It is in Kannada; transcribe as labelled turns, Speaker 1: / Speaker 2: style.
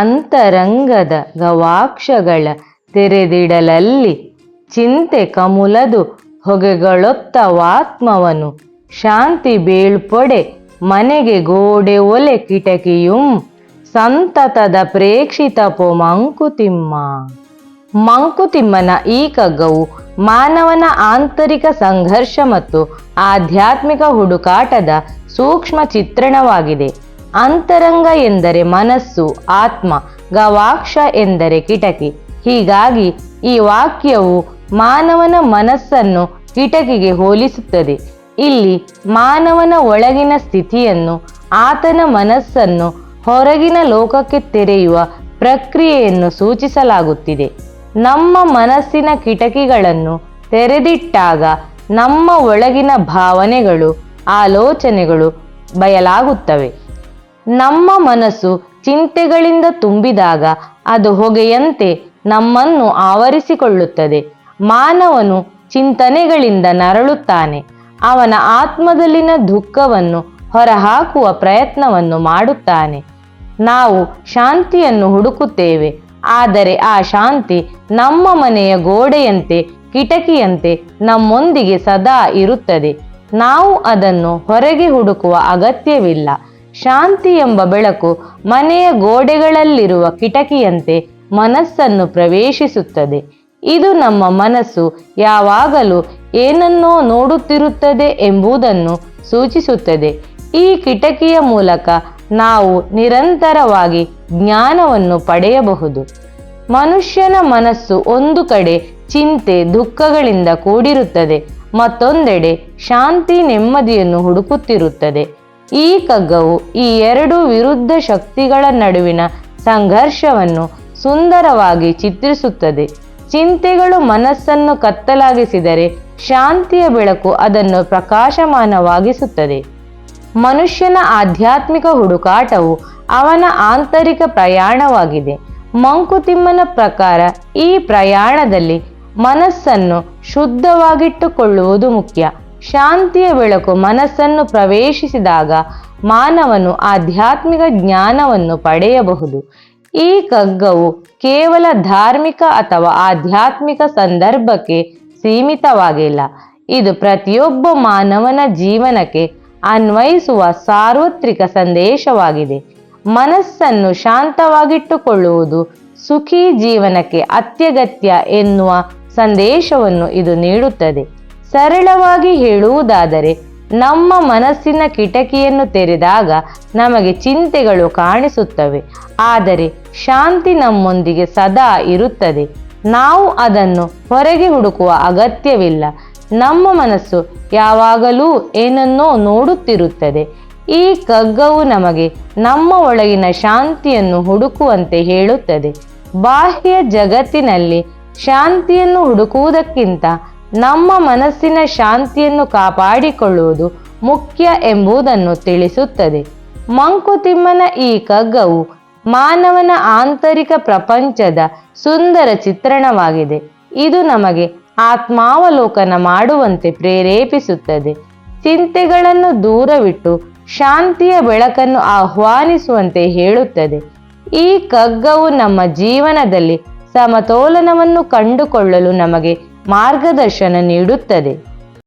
Speaker 1: ಅಂತರಂಗದ ಗವಾಕ್ಷಗಳ ತೆರೆದಿಡಲಲ್ಲಿ ಚಿಂತೆ ಕಮುಲದು ಹೊಗೆಗಳೊತ್ತವಾತ್ಮವನು. ಶಾಂತಿ ಬೀಳ್ಪೊಡೆ ಮನೆಗೆ ಗೋಡೆ ಒಲೆ ಕಿಟಕಿಯುಂ ಸಂತತದ ಪ್ರೇಕ್ಷಿತ ಪೊ ಮಂಕುತಿಮ್ಮ. ಮಂಕುತಿಮ್ಮನ ಈ ಕಗ್ಗವು ಮಾನವನ ಆಂತರಿಕ ಸಂಘರ್ಷ ಮತ್ತು ಆಧ್ಯಾತ್ಮಿಕ ಹುಡುಕಾಟದ ಸೂಕ್ಷ್ಮ ಚಿತ್ರಣವಾಗಿದೆ. ಅಂತರಂಗ ಎಂದರೆ ಮನಸ್ಸು, ಆತ್ಮ, ಗವಾಕ್ಷ ಎಂದರೆ ಕಿಟಕಿ. ಹೀಗಾಗಿ ಈ ವಾಕ್ಯವು ಮಾನವನ ಮನಸ್ಸನ್ನು ಕಿಟಕಿಗೆ ಹೋಲಿಸುತ್ತದೆ. ಇಲ್ಲಿ ಮಾನವನ ಒಳಗಿನ ಸ್ಥಿತಿಯನ್ನು, ಆತನ ಮನಸ್ಸನ್ನು ಹೊರಗಿನ ಲೋಕಕ್ಕೆ ತೆರೆಯುವ ಪ್ರಕ್ರಿಯೆಯನ್ನು ಸೂಚಿಸಲಾಗುತ್ತಿದೆ. ನಮ್ಮ ಮನಸ್ಸಿನ ಕಿಟಕಿಗಳನ್ನು ತೆರೆದಿಟ್ಟಾಗ ನಮ್ಮ ಒಳಗಿನ ಭಾವನೆಗಳು, ಆಲೋಚನೆಗಳು ಬಯಲಾಗುತ್ತವೆ. ನಮ್ಮ ಮನಸ್ಸು ಚಿಂತೆಗಳಿಂದ ತುಂಬಿದಾಗ ಅದು ಹೊಗೆಯಂತೆ ನಮ್ಮನ್ನು ಆವರಿಸಿಕೊಳ್ಳುತ್ತದೆ. ಮಾನವನು ಚಿಂತನೆಗಳಿಂದ ನರಳುತ್ತಾನೆ. ಅವನ ಆತ್ಮದಲ್ಲಿನ ದುಃಖವನ್ನು ಹೊರಹಾಕುವ ಪ್ರಯತ್ನವನ್ನು ಮಾಡುತ್ತಾನೆ. ನಾವು ಶಾಂತಿಯನ್ನು ಹುಡುಕುತ್ತೇವೆ. ಆದರೆ ಆ ಶಾಂತಿ ನಮ್ಮ ಮನೆಯ ಗೋಡೆಯಂತೆ, ಕಿಟಕಿಯಂತೆ ನಮ್ಮೊಂದಿಗೆ ಸದಾ ಇರುತ್ತದೆ. ನಾವು ಅದನ್ನು ಹೊರಗೆ ಹುಡುಕುವ ಅಗತ್ಯವಿಲ್ಲ. ಶಾಂತಿ ಎಂಬ ಬೆಳಕು ಮನೆಯ ಗೋಡೆಗಳಲ್ಲಿರುವ ಕಿಟಕಿಯಂತೆ ಮನಸ್ಸನ್ನು ಪ್ರವೇಶಿಸುತ್ತದೆ. ಇದು ನಮ್ಮ ಮನಸ್ಸು ಯಾವಾಗಲೂ ಏನನ್ನೋ ನೋಡುತ್ತಿರುತ್ತದೆ ಎಂಬುದನ್ನು ಸೂಚಿಸುತ್ತದೆ. ಈ ಕಿಟಕಿಯ ಮೂಲಕ ನಾವು ನಿರಂತರವಾಗಿ ಜ್ಞಾನವನ್ನು ಪಡೆಯಬಹುದು. ಮನುಷ್ಯನ ಮನಸ್ಸು ಒಂದು ಕಡೆ ಚಿಂತೆ, ದುಃಖಗಳಿಂದ ಕೂಡಿರುತ್ತದೆ, ಮತ್ತೊಂದೆಡೆ ಶಾಂತಿ ನೆಮ್ಮದಿಯನ್ನು ಹುಡುಕುತ್ತಿರುತ್ತದೆ. ಈ ಕಗ್ಗವು ಈ ಎರಡು ವಿರುದ್ಧ ಶಕ್ತಿಗಳ ನಡುವಿನ ಸಂಘರ್ಷವನ್ನು ಸುಂದರವಾಗಿ ಚಿತ್ರಿಸುತ್ತದೆ. ಚಿಂತೆಗಳು ಮನಸ್ಸನ್ನು ಕತ್ತಲಾಗಿಸಿದರೆ ಶಾಂತಿಯ ಬೆಳಕು ಅದನ್ನು ಪ್ರಕಾಶಮಾನವಾಗಿಸುತ್ತದೆ. ಮನುಷ್ಯನ ಆಧ್ಯಾತ್ಮಿಕ ಹುಡುಕಾಟವು ಅವನ ಆಂತರಿಕ ಪ್ರಯಾಣವಾಗಿದೆ. ಮಂಕುತಿಮ್ಮನ ಪ್ರಕಾರ ಈ ಪ್ರಯಾಣದಲ್ಲಿ ಮನಸ್ಸನ್ನು ಶುದ್ಧವಾಗಿಟ್ಟುಕೊಳ್ಳುವುದು ಮುಖ್ಯ. ಶಾಂತಿಯ ಬೆಳಕು ಮನಸ್ಸನ್ನು ಪ್ರವೇಶಿಸಿದಾಗ ಮಾನವನು ಆಧ್ಯಾತ್ಮಿಕ ಜ್ಞಾನವನ್ನು ಪಡೆಯಬಹುದು. ಈ ಕಗ್ಗವು ಕೇವಲ ಧಾರ್ಮಿಕ ಅಥವಾ ಆಧ್ಯಾತ್ಮಿಕ ಸಂದರ್ಭಕ್ಕೆ ಸೀಮಿತವಾಗಿಲ್ಲ. ಇದು ಪ್ರತಿಯೊಬ್ಬ ಮಾನವನ ಜೀವನಕ್ಕೆ ಅನ್ವಯಿಸುವ ಸಾರ್ವತ್ರಿಕ ಸಂದೇಶವಾಗಿದೆ. ಮನಸ್ಸನ್ನು ಶಾಂತವಾಗಿಟ್ಟುಕೊಳ್ಳುವುದು ಸುಖಿ ಜೀವನಕ್ಕೆ ಅತ್ಯಗತ್ಯ ಎನ್ನುವ ಸಂದೇಶವನ್ನು ಇದು ನೀಡುತ್ತದೆ. ಸರಳವಾಗಿ ಹೇಳುವುದಾದರೆ, ನಮ್ಮ ಮನಸ್ಸಿನ ಕಿಟಕಿಯನ್ನು ತೆರೆದಾಗ ನಮಗೆ ಚಿಂತೆಗಳು ಕಾಣಿಸುತ್ತವೆ. ಆದರೆ ಶಾಂತಿ ನಮ್ಮೊಂದಿಗೆ ಸದಾ ಇರುತ್ತದೆ. ನಾವು ಅದನ್ನು ಹೊರಗೆ ಹುಡುಕುವ ಅಗತ್ಯವಿಲ್ಲ. ನಮ್ಮ ಮನಸ್ಸು ಯಾವಾಗಲೂ ಏನನ್ನೋ ನೋಡುತ್ತಿರುತ್ತದೆ. ಈ ಕಗ್ಗವು ನಮಗೆ ನಮ್ಮ ಒಳಗಿನ ಶಾಂತಿಯನ್ನು ಹುಡುಕುವಂತೆ ಹೇಳುತ್ತದೆ. ಬಾಹ್ಯ ಜಗತ್ತಿನಲ್ಲಿ ಶಾಂತಿಯನ್ನು ಹುಡುಕುವುದಕ್ಕಿಂತ ನಮ್ಮ ಮನಸ್ಸಿನ ಶಾಂತಿಯನ್ನು ಕಾಪಾಡಿಕೊಳ್ಳುವುದು ಮುಖ್ಯ ಎಂಬುದನ್ನು ತಿಳಿಸುತ್ತದೆ. ಮಂಕುತಿಮ್ಮನ ಈ ಕಗ್ಗವು ಮಾನವನ ಆಂತರಿಕ ಪ್ರಪಂಚದ ಸುಂದರ ಚಿತ್ರಣವಾಗಿದೆ. ಇದು ನಮಗೆ ಆತ್ಮಾವಲೋಕನ ಮಾಡುವಂತೆ ಪ್ರೇರೇಪಿಸುತ್ತದೆ. ಚಿಂತೆಗಳನ್ನು ದೂರವಿಟ್ಟು ಶಾಂತಿಯ ಬೆಳಕನ್ನು ಆಹ್ವಾನಿಸುವಂತೆ ಹೇಳುತ್ತದೆ. ಈ ಕಗ್ಗವು ನಮ್ಮ ಜೀವನದಲ್ಲಿ ಸಮತೋಲನವನ್ನು ಕಂಡುಕೊಳ್ಳಲು ನಮಗೆ ಮಾರ್ಗದರ್ಶನ ನೀಡುತ್ತದೆ.